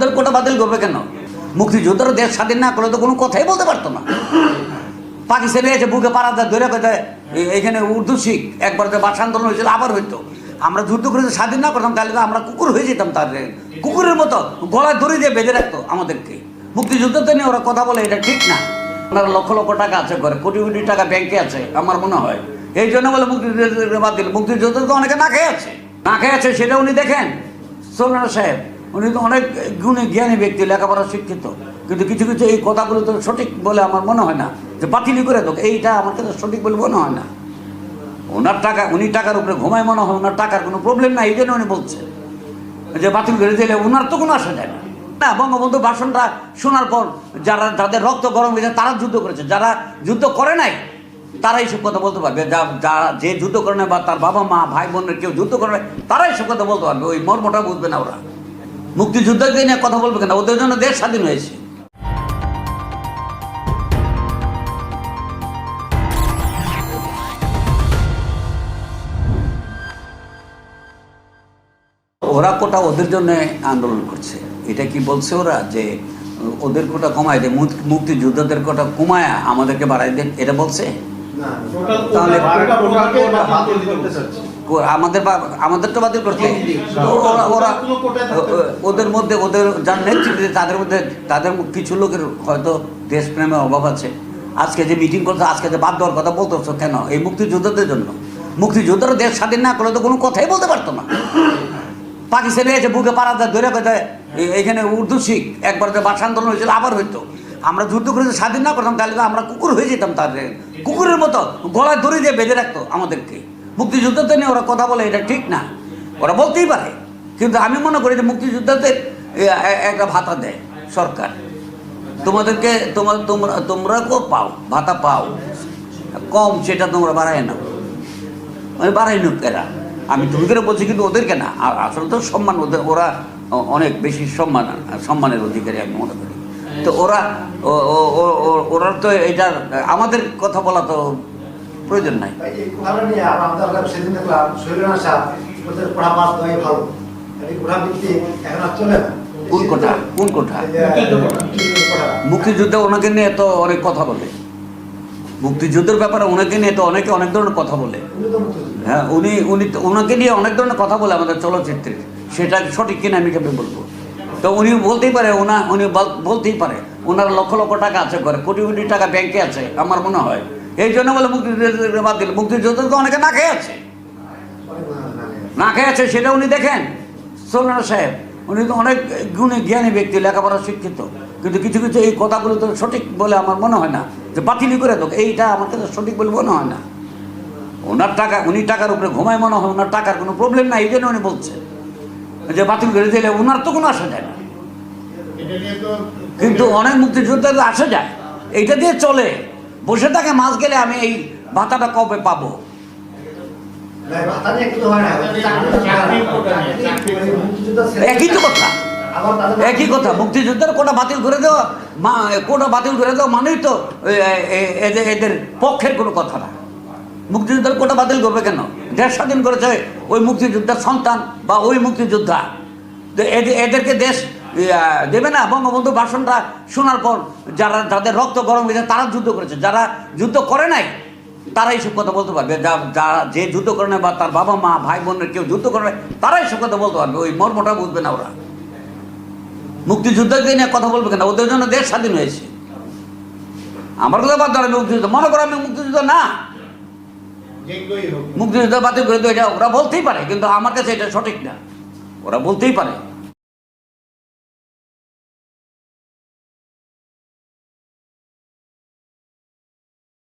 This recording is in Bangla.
মুক্তিযুদ্ধের কোটা বাতিল করবে কেন? মুক্তিযুদ্ধের দেশ স্বাধীন না করলে তো কোনো কথাই বলতে পারতো না। পাকিস্তানে এসে বুকে পাড়া দেয়, ধরে পেতে এখানে উর্দু শিখ, একবার যে ভাষা আন্দোলন হয়েছিল, আবার হইতো। আমরা যুদ্ধ করে স্বাধীন না করতাম, তাহলে তো আমরা কুকুর হয়ে যেতাম তার কুকুরের মতো গলায় ধরে দিয়ে বেঁধে রাখতো আমাদেরকে। মুক্তিযুদ্ধতে নিয়ে ওরা কথা বলে, এটা ঠিক না। ওনার লক্ষ লক্ষ টাকা আছে ঘরে, কোটি কোটি টাকা ব্যাংকে আছে, আমার মনে হয়। এই জন্য বলে মুক্তিযুদ্ধ বাদ দিল মুক্তিযুদ্ধ তো অনেকে না খেয়ে আছে। না খেয়ে আছে, সেটা উনি দেখেন। সোলনা সাহেব উনি তো অনেক গুণী, জ্ঞানী ব্যক্তি, লেখাপড়া শিক্ষিত। কিন্তু কিছু কিছু এই কথাগুলো তো সঠিক বলে আমার মনে হয় না। যে বাতিলই করে তো এইটা আমার কাছে সঠিক বলে মনে হয় না। ওনার টাকা, উনি টাকার উপরে ঘুমায় মনে হয়, ওনার টাকার কোনো প্রবলেম নাই, এই জন্য উনি বলছেন যে বাতিল করে দিলে ওনার তো কোনো আসা যায় না না বঙ্গবন্ধু ভাষণটা শোনার পর যারা, যাদের রক্ত গরম হয়েছে, তারা যুদ্ধ করেছে। যারা যুদ্ধ করে নাই তারা এইসব কথা বলতে পারবে। যা যারা যে যুদ্ধ করে নাই বা তার বাবা মা, ভাই বোনের কেউ যুদ্ধ করে নাই তারা এইসব কথা বলতে পারবে। ওই মর্মটা বুঝবে না ওরা। মুক্তিযুদ্ধকে নিয়ে কথা বলবে কেন? ওদের জন্য দেশ স্বাধীন হয়েছে। ওরা কোটা ওদের জন্য আন্দোলন করছে। এটা কি বলছে ওরা? যে ওদের কোটা কমায় মুক্তি- মুক্তিযোদ্ধাদের কোটা কমায় আমাদেরকে বাড়াই দেন, এটা বলছে? তাহলে আমাদের আমাদের তো বাতিল করতে ওরা ওরা ওদের মধ্যে ওদের যার নেতৃত্বে তাদের মধ্যে তাদের কিছু লোকের হয়তো দেশপ্রেমের অভাব আছে। আজকে যে মিটিং করতে আজকে যে বাদ দেওয়ার কথা বলতেছো কেন? এই মুক্তিযোদ্ধাদের জন্য। মুক্তিযোদ্ধারা দেশ স্বাধীন না করলে তো কোনো কথাই বলতে পারতো না। পাকিস্তানে এসে বুকে পাড়া ধরে পেতে এখানে উর্দু শিখ একবার যে ভাষা আন্দোলন হয়েছিল আবার হইতো। আমরা যুদ্ধ করে স্বাধীন না করতাম, তাহলে তো আমরা কুকুর হয়ে যেতাম তার কুকুরের মতো গলায় দড়ি দিয়ে বেঁধে রাখতো আমাদেরকে। মুক্তিযুদ্ধতে নিয়ে ওরা কথা বলে, এটা ঠিক না। ওরা বলতেই পারে। কিন্তু আমি মনে করি যে মুক্তিযোদ্ধাদের একটা ভাতা দেয় সরকার। তোমাদেরকে তোমার তোমরা তোমরা পাও, ভাতা পাও। কম সেটা তোমরা বাড়ায় নাও। মানে বাড়াই নোক এরা আমি তুমি করে বলছি, কিন্তু ওদেরকে না। আর আসলে তো সম্মান, ওদের, ওরা অনেক বেশি সম্মান, সম্মানের অধিকারী আমি মনে করি। তো ওরা ও- ও- ও- ও- ওরা তো এটার আমাদের কথা বলা তো প্রয়োজন নাই। কোন কোঠা? কোন কোঠা। মুক্তিযুদ্ধে ওনাকে নিয়ে তো অনেক কথা বলে। মুক্তিযুদ্ধের ব্যাপারে ওনাকে নিয়ে তো অনেকে অনেক ধরনের কথা বলে। হ্যাঁ উনি উনি তো- ওনাকে নিয়ে অনেক ধরনের কথা বলে আমাদের চলচ্চিত্রে। সেটা সঠিক কিনা আমি কেমন বলব। তো উনি বলতেই পারে, ওনা, উনি বলতেই পারে, ওনার লক্ষ লক্ষ টাকা আছে ঘরে, কোটি কোটি টাকা ব্যাংকে আছে, আমার মনে হয়। এই জন্য বলে মুক্তিযুদ্ধ বাদ দিল মুক্তিযুদ্ধ তো অনেকে না খেয়ে আছে। না খেয়ে আছে, সেটা উনি দেখেন, সোলনা সাহেব, উনি তো অনেক গুণে, জ্ঞানী ব্যক্তি, লেখাপড়া শিক্ষিত, কিন্তু কিছু কিছু এই কথাগুলো তো সঠিক বলে আমার মনে হয় না, যে বাতিলই করে দেবো, এইটা আমার কাছে সঠিক বলে মনে হয় না। ওনার টাকা, উনি টাকার উপরে ঘুমায় মনে হয়, ওনার টাকার কোনো প্রবলেম নাই, এই জন্য উনি বলছে। যে বাতিল করে দিলে ওনার তো কোনো আসা যায় না। কিন্তু অনেক মুক্তিযোদ্ধাদের আসা যায়। এইটা দিয়ে চলে। বসে থাকে মাছ গেলে আমি এই ভাতাটা কবে পাবো? মুক্তিযুদ্ধ একই তো কথা। একই কথা। মুক্তিযুদ্ধের কোটা বাতিল করে দেওয়া মা কোটা বাতিল করে দেওয়া মানেই তো এদের এদের পক্ষের কোনো কথা না। মুক্তিযুদ্ধের কোটা বাতিল করবে কেন? দেশ স্বাধীন করেছে ওই মুক্তিযোদ্ধার সন্তান বা ওই মুক্তিযোদ্ধা। তো এদের- এদেরকে দেশ দেবে না? বঙ্গবন্ধু ভাষণটা শোনার পর যারা, যাদের রক্ত গরম হয়েছে তারা যুদ্ধ করেছে। যারা যুদ্ধ করে নাই তারা এইসব কথা বলতে পারবে। যা, যে যুদ্ধ করে নাই বা তার বাবা মা, ভাই বোনের কেউ যুদ্ধ করে নাই তারা এইসব কথা বলতে পারবে। ওই মর্মটা বুঝবে না ওরা। মুক্তিযুদ্ধকে নিয়ে কথা বলবে কেন? ওদের জন্য দেশ স্বাধীন হয়েছে। আমার কথা বাদ মুক্তিযুদ্ধ। মনে করো আমি মুক্তিযুদ্ধ না। মুক্তিযুদ্ধ বাতিল করে তো এটা ওরা বলতেই পারে, কিন্তু আমার কাছে এটা সঠিক না। ওরা বলতেই পারে।